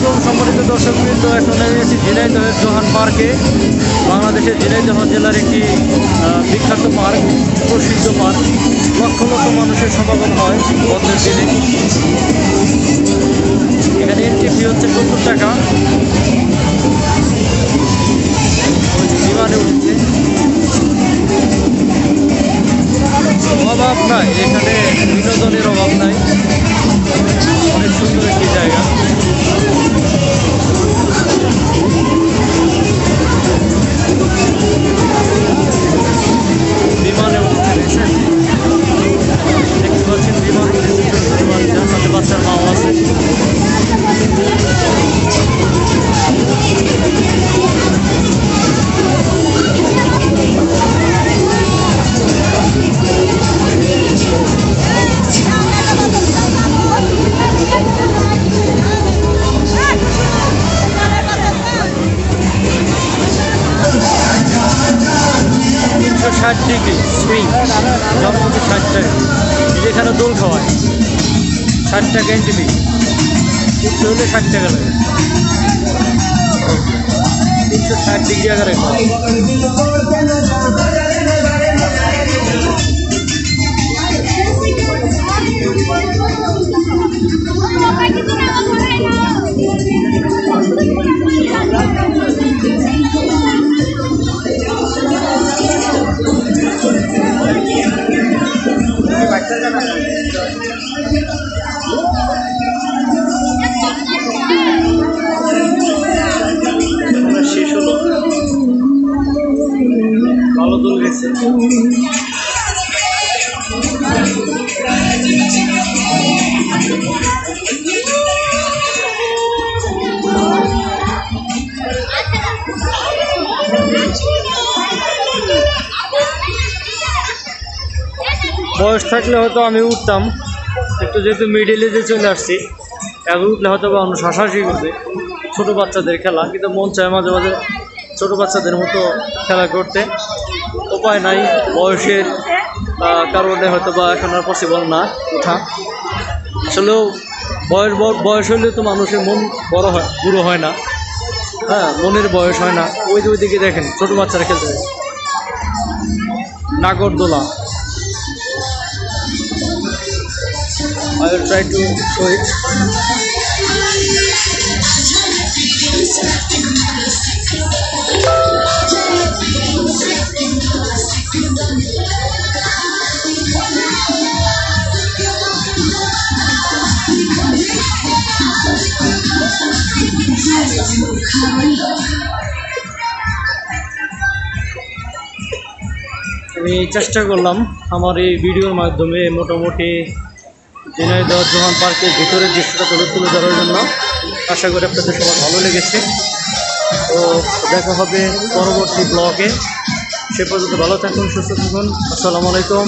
আলাইকুম সম্মানিত দর্শকবৃন্দ এখন আমি আছি ঝিনাইদহের জোহান পার্কে। বাংলাদেশের ঝিনাইদহ জেলার একটি বিখ্যাত পার্ক, প্রসিদ্ধ পার্ক। লক্ষ লক্ষ মানুষের সমাগম হয় বন্ধের দিনে। এখানে এন্ট্রি ফি হচ্ছে সত্তর টাকা। বিমানে অভাব নাই, এখানে বিনোদনের অভাব নাই। অনেক সুন্দর একটি জায়গা। ষাট ডিগ্রি সুইং জন্মতে ষাট টাকা। যেখানে দোল খাওয়ায়, ষাট টাকা এনটিপি তিনশো হলে ষাট টাকা লাগে। তিনশো ষাট ডিগ্রি আকারে বয়স থাকলে হয়তো আমি উঠতাম একটু যেহেতু মিডিল এজে চলে আসছি, এখন উঠলে হয়তো বা অন্য শাসাশি করবে, ছোটো বাচ্চাদের খেলা, কিন্তু মন চায় মাঝে মাঝে ছোটো বাচ্চাদের মতো খেলা করতে। উপায় নাই, বয়সের কারণে হয়তো বা এখন আর পসিবল না ওঠা আসলেও বয়স বয়স হলে তো মানুষের মন বড় হয়, বুড়ো হয় না। হ্যাঁ মনের বয়স হয় না। ওই যে ওইদিকে দেখেন, ছোটো বাচ্চারা খেলতে নাগরদোলা। I will try. আমি চেষ্টা করলাম আমার এই ভিডিওর মাধ্যমে মোটামুটি ঝিনাইদহ জোহান পার্কের ভিতরের দৃশ্যটা তুলে তুলে ধরার জন্য আশা করি আপনাদের সবার ভালো লেগেছে। তো দেখা হবে পরবর্তী ব্লগে। সে পর্যন্ত ভালো থাকুন, সুস্থ থাকুন। আসসালামু আলাইকুম।